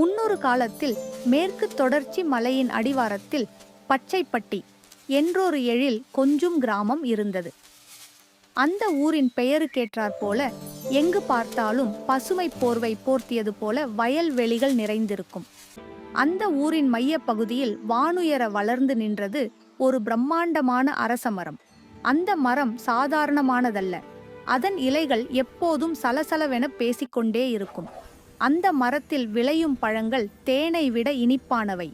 முன்னொரு காலத்தில் மேற்கு தொடர்ச்சி மலையின் அடிவாரத்தில் பச்சைப்பட்டி என்றொரு எழில் கொஞ்சும் கிராமம் இருந்தது. அந்த ஊரின் பெயருக்கேற்றாற் போல எங்கு பார்த்தாலும் பசுமை போர்வை போர்த்தியது போல வயல்வெளிகள் நிறைந்திருக்கும். அந்த ஊரின் மையப் பகுதியில் வானுயர வளர்ந்து நின்றது ஒரு பிரம்மாண்டமான அரச மரம். அந்த மரம் சாதாரணமானதல்ல. அதன் இலைகள் எப்போதும் சலசலவென பேசிக்கொண்டே இருக்கும். அந்த மரத்தில் விளையும் பழங்கள் தேனை விட இனிப்பானவை.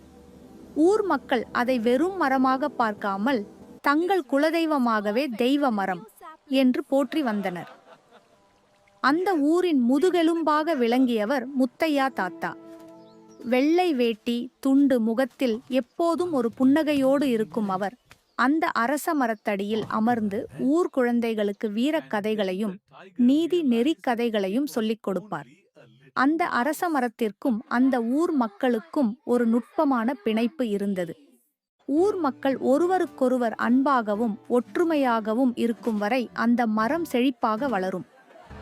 ஊர் மக்கள் அதை வெறும் மரமாக பார்க்காமல் தங்கள் குலதெய்வமாகவே தெய்வ மரம் என்று போற்றி வந்தனர். அந்த ஊரின் முதுகெலும்பாக விளங்கியவர் முத்தையா தாத்தா. வெள்ளை வேட்டி துண்டு முகத்தில் எப்போதும் ஒரு புன்னகையோடு இருக்கும் அவர் அந்த அரச மரத்தடியில் அமர்ந்து ஊர் குழந்தைகளுக்கு வீரக் கதைகளையும் நீதி நெறிக்கதைகளையும் சொல்லிக் கொடுப்பார். அந்த அரச மரத்திற்கும் அந்த ஊர் மக்களுக்கும் ஒரு நுட்பமான பிணைப்பு இருந்தது. ஊர் மக்கள் ஒருவருக்கொருவர் அன்பாகவும் ஒற்றுமையாகவும் இருக்கும் வரை அந்த மரம் செழிப்பாக வளரும்.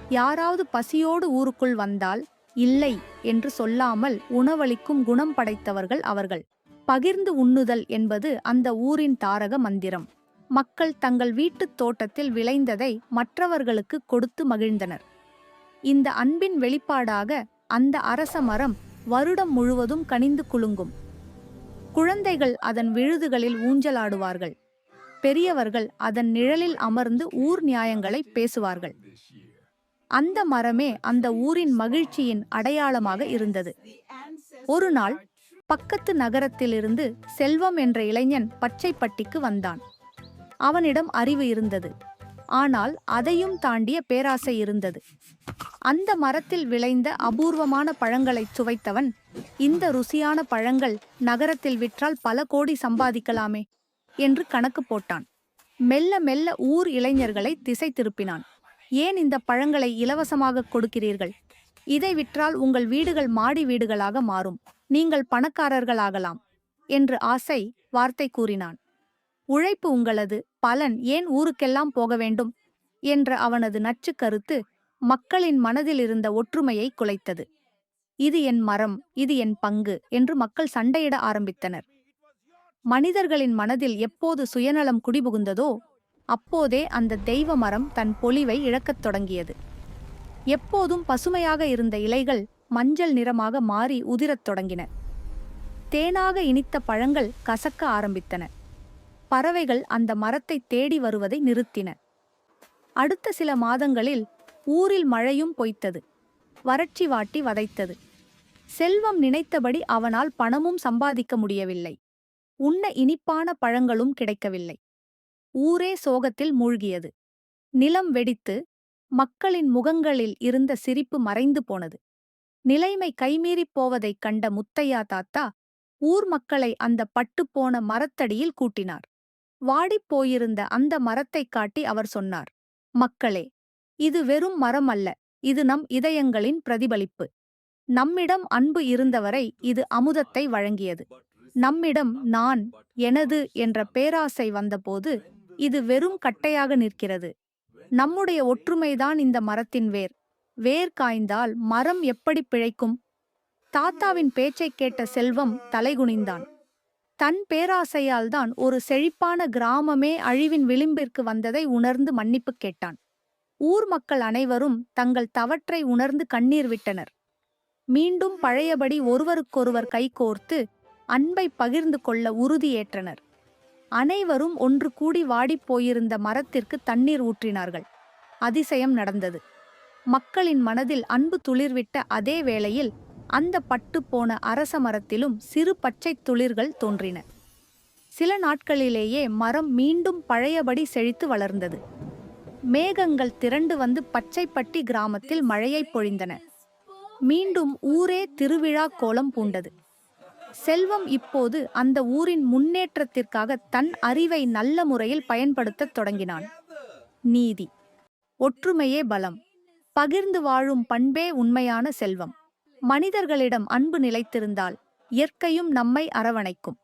யாராவது பசியோடு ஊருக்குள் வந்தால் இல்லை என்று சொல்லாமல் உணவளிக்கும் குணம் படைத்தவர்கள் அவர்கள். பகிர்ந்து உண்ணுதல் என்பது அந்த ஊரின் தாரக மந்திரம். மக்கள் தங்கள் வீட்டுத் தோட்டத்தில் விளைந்ததை மற்றவர்களுக்கு கொடுத்து மகிழ்ந்தனர். இந்த அன்பின் வெளிப்பாடாக அந்த அரச மரம் வருடம் முழுவதும் கனிந்து குலுங்கும். குழந்தைகள் அதன் விழுதுகளில் ஊஞ்சலாடுவார்கள். பெரியவர்கள் அதன் நிழலில் அமர்ந்து ஊர் நியாயங்களை பேசுவார்கள். அந்த மரமே அந்த ஊரின் மகிழ்ச்சியின் அடையாளமாக இருந்தது. ஒரு நாள் பக்கத்து நகரத்திலிருந்து செல்வம் என்ற இளைஞன் பச்சைப்பட்டிக்கு வந்தான். அவனிடம் அறிவு இருந்தது. ஆனால் அதையும் தாண்டிய பேராசை இருந்தது. அந்த மரத்தில் விளைந்த அபூர்வமான பழங்களைச் சுவைத்தவன் இந்த ருசியான பழங்கள் நகரத்தில் விற்றால் பல கோடி சம்பாதிக்கலாமே என்று கணக்கு போட்டான். மெல்ல மெல்ல ஊர் இளைஞர்களை திசை திருப்பினான். ஏன் இந்த பழங்களை இலவசமாக கொடுக்கிறீர்கள்? இதை விற்றால் உங்கள் வீடுகள் மாடி வீடுகளாக மாறும். நீங்கள் பணக்காரர்களாகலாம் என்று ஆசை வார்த்தை கூறினான். உழைப்பு உங்களது பலன் ஏன் ஊருக்கெல்லாம் போக வேண்டும்? என்ற அவனது நச்சு கருத்து மக்களின் மனதில் இருந்த ஒற்றுமையை குலைத்தது. இது என் மரம் இது என் பங்கு என்று மக்கள் சண்டையிட ஆரம்பித்தனர். மனிதர்களின் மனதில் எப்போது சுயநலம் குடிபுகுந்ததோ அப்போதே அந்த தெய்வ மரம் தன் பொலிவை இழக்கத் தொடங்கியது. எப்போதும் பசுமையாக இருந்த இலைகள் மஞ்சள் நிறமாக மாறி உதிரத் தொடங்கின. தேனாக இனித்த பழங்கள் கசக்க ஆரம்பித்தன. பறவைகள் அந்த மரத்தை தேடி வருவதை நிறுத்தின. அடுத்த சில மாதங்களில் ஊரில் மழையும் பொய்த்தது. வறட்சி வாட்டி வதைத்தது. செல்வம் நினைத்தபடி அவனால் பணமும் சம்பாதிக்க முடியவில்லை. உண்ண இனிப்பான பழங்களும் கிடைக்கவில்லை. ஊரே சோகத்தில் மூழ்கியது. நிலம் வெடித்து மக்களின் முகங்களில் இருந்த சிரிப்பு மறைந்து போனது. நிலைமை கைமீறிப் போவதைக் கண்ட முத்தையா தாத்தா ஊர் மக்களை அந்த பட்டுப்போன மரத்தடியில் கூட்டினார். வாடிப் போயிருந்த அந்த மரத்தைக் காட்டி அவர் சொன்னார் மக்களே இது வெறும் மரம் அல்ல இது நம் இதயங்களின் பிரதிபலிப்பு. நம்மிடம் அன்பு இருந்தவரை இது அமுதத்தை வழங்கியது. நம்மிடம் நான் எனது என்ற பேராசை வந்தபோது இது வெறும் கட்டையாக நிற்கிறது. நம்முடைய ஒற்றுமைதான் இந்த மரத்தின் வேர். வேர் காய்ந்தால் மரம் எப்படி பிழைக்கும்? தாத்தாவின் பேச்சைக் கேட்ட செல்வம் தலைகுனிந்தான். தன் பேராசையால் தான் ஒரு செழிப்பான கிராமமே அழிவின் விளிம்பிற்கு வந்ததை உணர்ந்து மன்னிப்பு கேட்டான். ஊர் மக்கள் அனைவரும் தங்கள் தவற்றை உணர்ந்து கண்ணீர் விட்டனர். மீண்டும் பழையபடி ஒருவருக்கொருவர் கைகோர்த்து அன்பை பகிர்ந்து கொள்ள உறுதியேற்றனர் அனைவரும் ஒன்று கூடி வாடிப் போயிருந்த மரத்திற்கு தண்ணீர் ஊற்றினார்கள். அதிசயம் நடந்தது. மக்களின் மனதில் அன்பு துளிர்விட்ட அதே வேளையில் அந்த பட்டுப்போன அரச மரத்திலும் சிறு பச்சைத் துளிர்கள் தோன்றின. சில நாட்களிலேயே மரம் மீண்டும் பழையபடி செழித்து வளர்ந்தது. மேகங்கள் திரண்டு வந்து பச்சைப்பட்டி கிராமத்தில் மழையை பொழிந்தன. மீண்டும் ஊரே திருவிழா கோலம் பூண்டது. செல்வம் இப்போது அந்த ஊரின் முன்னேற்றத்திற்காக தன் அறிவை நல்ல முறையில் பயன்படுத்தத் தொடங்கினான். நீதி ஒற்றுமையே பலம் பகிர்ந்து வாழும் பண்பே உண்மையான செல்வம். மனிதர்களிடம் அன்பு நிலைத்திருந்தால் இயற்கையும் நம்மை அரவணைக்கும்.